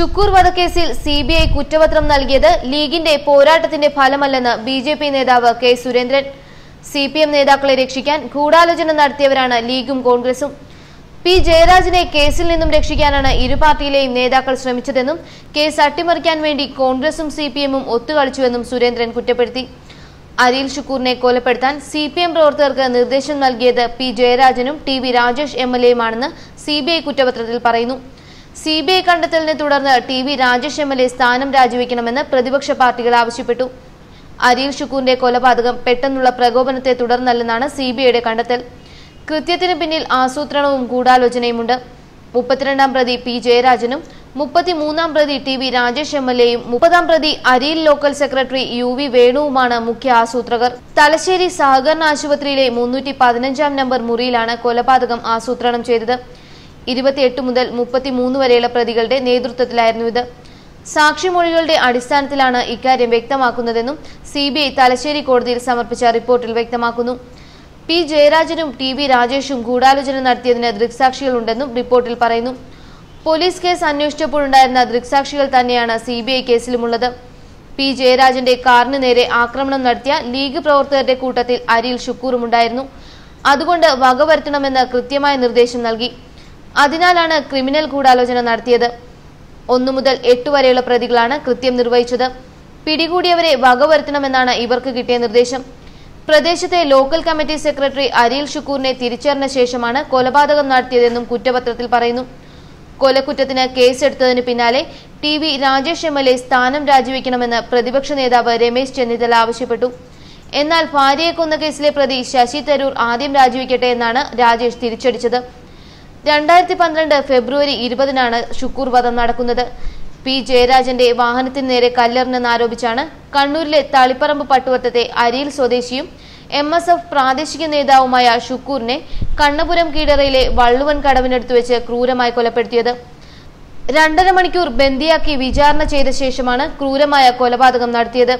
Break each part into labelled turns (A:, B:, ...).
A: ഷുക്കൂർ വധക്കേസിൽ C B I കുറ്റപത്രം നൽകിയത് ലീഗിന്റെ പോരാട്ടത്തിന്റെ ഫലമല്ലെന്ന് ബി ജെ പി നേതാവ് K Surendran C P M നേതാക്കളെ രക്ഷിക്കാൻ ഗൂഢാലോചന നടത്തിയവരാണ് ലീഗും കോൺഗ്രസും പി ജയരാജിനെ കേസിൽ നിന്നും രക്ഷിക്കാനാണ് ഇരു പാർട്ടിയിലെയും നേതാക്കൾ ശ്രമിച്ചതെന്നും കേസ് അട്ടിമറിക്കാൻ വേണ്ടി കോൺഗ്രസും സി പി എമ്മും ഒത്തുകളിച്ചുവെന്നും സുരേന്ദ്രൻ കുറ്റപ്പെടുത്തി അരിയിൽ ഷുക്കൂറിനെ കൊലപ്പെടുത്താൻ സി പി എം പ്രവർത്തകർക്ക് നിർദ്ദേശം നൽകിയത് പി ജയരാജനും T V Rajesh M L എയുമാണെന്ന് സി ബി ഐ കുറ്റപത്രത്തിൽ പറയുന്നു സി ബി ഐ കണ്ടെത്തലിനെ തുടർന്ന് T V Rajesh M L A സ്ഥാനം രാജിവെക്കണമെന്ന് പ്രതിപക്ഷ പാർട്ടികൾ ആവശ്യപ്പെട്ടു അരിയിൽ ഷുക്കൂറിന്റെ കൊലപാതകം പെട്ടെന്നുള്ള പ്രകോപനത്തെ തുടർന്നല്ലെന്നാണ് സി ബി ഐയുടെ കണ്ടെത്തൽ കൃത്യത്തിന് പിന്നിൽ ആസൂത്രണവും ഗൂഢാലോചനയുമുണ്ട് മുപ്പത്തിരണ്ടാം പ്രതി പി ജയരാജനും മുപ്പത്തിമൂന്നാം പ്രതി T V Rajesh M L എയും മുപ്പതാം പ്രതി അരിയിൽ ലോക്കൽ സെക്രട്ടറി യു വി വേണുവുമാണ് മുഖ്യ ആസൂത്രകർ തലശ്ശേരി സഹകരണ ആശുപത്രിയിലെ മുന്നൂറ്റി പതിനഞ്ചാം നമ്പർ മുറിയിലാണ് കൊലപാതകം ആസൂത്രണം ചെയ്തത് ഇരുപത്തിയെട്ട് മുതൽ മുപ്പത്തിമൂന്ന് വരെയുള്ള പ്രതികളുടെ നേതൃത്വത്തിലായിരുന്നു ഇത് സാക്ഷിമൊഴികളുടെ അടിസ്ഥാനത്തിലാണ് ഇക്കാര്യം വ്യക്തമാക്കുന്നതെന്നും സി ബി ഐ തലശ്ശേരി കോടതിയിൽ സമർപ്പിച്ച റിപ്പോർട്ടിൽ വ്യക്തമാക്കുന്നു പി ജയരാജനും ടി വി രാജേഷും ഗൂഢാലോചന നടത്തിയതിന് ദൃക്സാക്ഷികളുണ്ടെന്നും റിപ്പോർട്ടിൽ പറയുന്നു പോലീസ് കേസ് അന്വേഷിച്ചപ്പോഴുണ്ടായിരുന്ന ദൃക്സാക്ഷികൾ തന്നെയാണ് സി ബി ഐ കേസിലുമുള്ളത് പി ജയരാജന്റെ കാറിന് നേരെ ആക്രമണം നടത്തിയ ലീഗ് പ്രവർത്തകരുടെ കൂട്ടത്തിൽ അരിയിൽ ഷുക്കൂറുമുണ്ടായിരുന്നു അതുകൊണ്ട് വകവരുത്തണമെന്ന് കൃത്യമായ നിർദ്ദേശം നൽകി അതിനാലാണ് ക്രിമിനൽ ഗൂഢാലോചന നടത്തിയത് ഒന്നു മുതൽ എട്ട് വരെയുള്ള പ്രതികളാണ് കൃത്യം നിർവഹിച്ചത് പിടികൂടിയവരെ വകവരുത്തണമെന്നാണ് ഇവർക്ക് കിട്ടിയ നിർദ്ദേശം പ്രദേശത്തെ ലോക്കൽ കമ്മിറ്റി സെക്രട്ടറി അരിയിൽ ഷുക്കൂറിനെ തിരിച്ചറിഞ്ഞ ശേഷമാണ് കൊലപാതകം നടത്തിയതെന്നും കുറ്റപത്രത്തിൽ പറയുന്നു കൊലക്കുറ്റത്തിന് കേസെടുത്തതിന് പിന്നാലെ T V Rajesh M L A സ്ഥാനം രാജിവെക്കണമെന്ന് പ്രതിപക്ഷ നേതാവ് രമേശ് ചെന്നിത്തല ആവശ്യപ്പെട്ടു എന്നാൽ ഭാര്യയെ കൊന്ന കേസിലെ പ്രതി ശശി തരൂർ ആദ്യം രാജിവെക്കട്ടെ എന്നാണ് രാജേഷ് തിരിച്ചടിച്ചത് രണ്ടായിരത്തി പന്ത്രണ്ട് ഫെബ്രുവരി ഇരുപതിനാണ് ഷുക്കൂർ വധം നടക്കുന്നത് പി ജയരാജന്റെ വാഹനത്തിന് നേരെ കല്ലെറിഞ്ഞെന്നാരോപിച്ചാണ് കണ്ണൂരിലെ തളിപ്പറമ്പ് പട്ടുവത്തത്തെ അരിയിൽ സ്വദേശിയും എം എസ് എഫ് പ്രാദേശിക നേതാവുമായ ഷുക്കൂറിനെ കണ്ണപുരം കീഴറയിലെ വള്ളുവൻ കടവിനടുത്ത് വെച്ച് ക്രൂരമായി കൊലപ്പെടുത്തിയത് രണ്ടര മണിക്കൂർ ബന്ദിയാക്കി വിചാരണ ചെയ്ത ശേഷമാണ് ക്രൂരമായ കൊലപാതകം നടത്തിയത്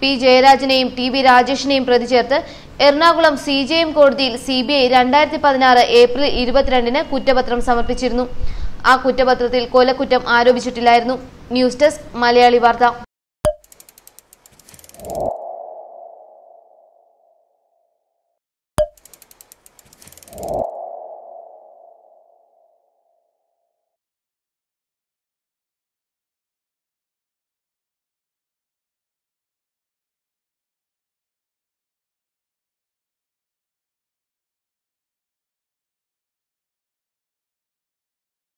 A: പി ജയരാജനെയും ടി വി രാജേഷിനെയും പ്രതി ചേർത്ത് എറണാകുളം സി ജെ എം കോടതിയിൽ സി ബി ഐ രണ്ടായിരത്തി പതിനാറ് ഏപ്രിൽ ഇരുപത്തിരണ്ടിന് കുറ്റപത്രം സമർപ്പിച്ചിരുന്നു ആ കുറ്റപത്രത്തിൽ കൊലക്കുറ്റം ആരോപിച്ചിട്ടില്ലായിരുന്നു ന്യൂസ് ഡെസ്ക് മലയാളി വാർത്ത